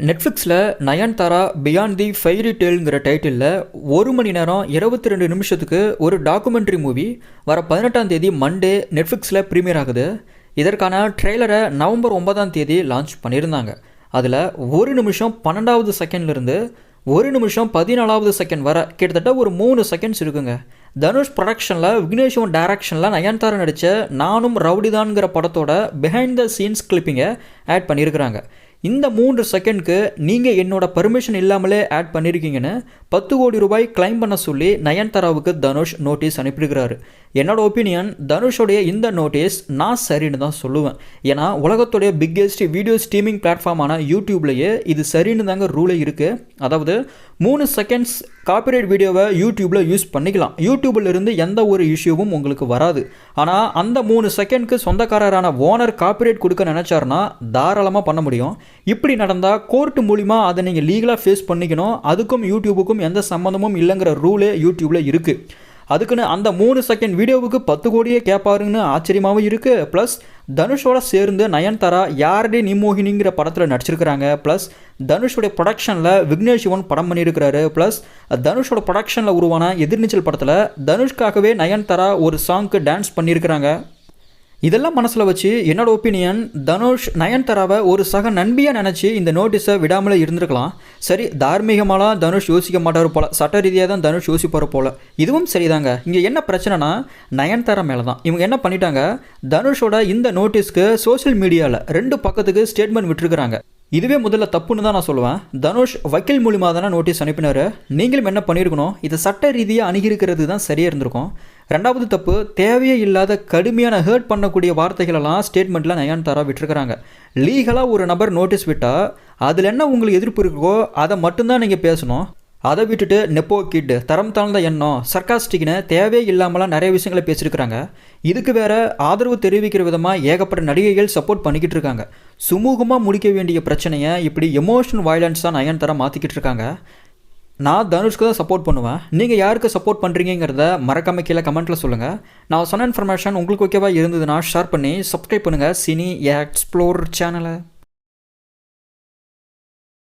நெட்ஃப்ளிக்ஸில் Nayanthara beyond the fairy டேல்ங்கிற டைட்டிலில் ஒரு மணி நேரம் இருபத்தி ரெண்டு நிமிஷத்துக்கு ஒரு டாக்குமெண்ட்ரி மூவி வர பதினெட்டாம் தேதி மண்டே நெட்ஃப்ளிக்ஸில் ப்ரீமியர் ஆகுது. இதற்கான ட்ரெய்லரை நவம்பர் ஒன்பதாம் தேதி லான்ச் பண்ணியிருந்தாங்க. அதில் ஒரு நிமிஷம் பன்னெண்டாவது செகண்ட்லேருந்து ஒரு நிமிஷம் பதினாலாவது செகண்ட் வர கிட்டத்தட்ட ஒரு மூணு செகண்ட்ஸ் இருக்குங்க. தனுஷ் ப்ரொடக்ஷனில் விக்னேஷ்வன் டைரக்ஷனில் நயன்தாரா நடித்த நானும் ரவுடிதான்ங்கிற படத்தோட பிஹைண்ட் த சீன்ஸ் கிளிப்பிங்கை ஆட் பண்ணியிருக்கிறாங்க. இந்த மூன்று செகண்ட்க்கு நீங்கள் என்னோட பர்மிஷன் இல்லாமலே ஆட் பண்ணியிருக்கீங்கன்னு பத்து கோடி ரூபாய் கிளைம் பண்ண சொல்லி நயன்தாராவுக்கு தனுஷ் நோட்டீஸ் அனுப்பிடுகிறாரு என்னோட ஒப்பீனியன் தனுஷோடைய இந்த நோட்டீஸ் நான் சரின்னு தான் சொல்லுவேன். ஏன்னா உலகத்துடைய பிக்கெஸ்ட் வீடியோ ஸ்ட்ரீமிங் பிளாட்ஃபார்மான யூடியூப்லேயே இது சரின்னு தாங்க ரூலே இருக்குது அதாவது மூணு செகண்ட்ஸ் காப்பிரைட் வீடியோவை யூடியூப்பில் யூஸ் பண்ணிக்கலாம். யூடியூப்ல இருந்து எந்த ஒரு இஷ்யூவும் உங்களுக்கு வராது. ஆனால் அந்த மூணு செகண்ட்க்கு சொந்தக்காரரான ஓனர் காப்பிரைட் கொடுக்க நினச்சாருன்னா தாராளமாக பண்ண முடியும். இப்படி நடந்தால் கோர்ட்டு மூலிமா அதை நீங்கள் லீகலாக ஃபேஸ் பண்ணிக்கணும். அதுக்கும் யூடியூபுக்கும் எந்த சம்மந்தமும் இல்லைங்கிற ரூலே யூடியூப்பில் இருக்குது அதுக்குன்னு அந்த மூணு செகண்ட் வீடியோவுக்கு பத்து கோடியே கேட்பாருன்னு ஆச்சரியமாகவும் இருக்குது ப்ளஸ் தனுஷோட சேர்ந்து நயன்தாரா யாரடி நிமோகினிங்கிற படத்தில் நடிச்சிருக்கிறாங்க. ப்ளஸ் தனுஷோட ப்ரொடக்ஷனில் விக்னேஷ் சிவன் படம் பண்ணியிருக்கிறாரு. ப்ளஸ் தனுஷோட ப்ரொடக்ஷனில் உருவான எதிர்நீச்சல் படத்தில் தனுஷ்காகவே நயன்தாரா ஒரு சாங்க்கு டான்ஸ் பண்ணியிருக்கிறாங்க. இதெல்லாம் மனசில் வச்சு என்னோட ஒப்பீனியன் தனுஷ் நயன்தாராவை ஒரு சக நண்பியாக நினச்சி இந்த நோட்டீஸை விடாமலே இருந்திருக்கலாம். சரி தார்மீகமாலாம் தனுஷ் யோசிக்க மாட்டார் போல. சட்ட ரீதியாக தான் தனுஷ் யோசிப்பார் போல. இதுவும் சரிதாங்க. இங்கே என்ன பிரச்சனைனா நயன்தாரா மேலே தான் இவங்க என்ன பண்ணிட்டாங்க? தனுஷோட இந்த நோட்டீஸ்க்கு சோஷியல் மீடியாவில் ரெண்டு பக்கத்துக்கு ஸ்டேட்மெண்ட் விட்டுருக்குறாங்க. இதுவே முதல்ல தப்புன்னு தான் நான் சொல்லுவேன். தனுஷ் வக்கீல் மூலிமா தானே நோட்டீஸ் அனுப்பினார். நீங்களும் என்ன பண்ணியிருக்கணும் இதை சட்ட ரீதியாக அணுகியிருக்கிறது தான் சரியாக இருந்திருக்கும். ரெண்டாவது தப்பு தேவையே இல்லாத கடுமையான ஹேர்ட் பண்ணக்கூடிய வார்த்தைகளெல்லாம் ஸ்டேட்மெண்ட்டில் நயன்தாரா விட்டுருக்குறாங்க. லீகலாக ஒரு நபர் நோட்டீஸ் விட்டால் அதில் என்ன உங்களுக்கு எதிர்ப்பு இருக்கோ அதை மட்டும்தான் நீங்கள் பேசணும். அதை விட்டுட்டு நெப்போ கிட் தரம் தாழ்ந்த எண்ணம் சர்க்காஸ்டிக்னு தேவையே இல்லாமலாம் நிறைய விஷயங்களை பேசியிருக்கிறாங்க. இதுக்கு வேற ஆதரவு தெரிவிக்கிற விதமாக ஏகப்பட்ட நடிகைகள் சப்போர்ட் பண்ணிக்கிட்டு இருக்காங்க. சுமூகமாக முடிக்க வேண்டிய பிரச்சனையை இப்படி எமோஷனல் வயலன்ஸாக நயன்தாரா மாற்றிக்கிட்டு இருக்காங்க. நான் தனுஷ்க்கு தான் சப்போர்ட் பண்ணுவேன். நீங்கள் யாருக்கு சப்போர்ட் பண்ணுறீங்கிறத மறக்காம கீழே கமெண்ட்டில் சொல்லுங்கள் நான் சொன்ன இன்ஃபர்மேஷன் உங்களுக்கு ஓகேவா இருந்ததுன்னா ஷேர் பண்ணி சப்ஸ்கிரைப் பண்ணுங்கள் சினி எக்ஸ்ப்ளோர் சேனலை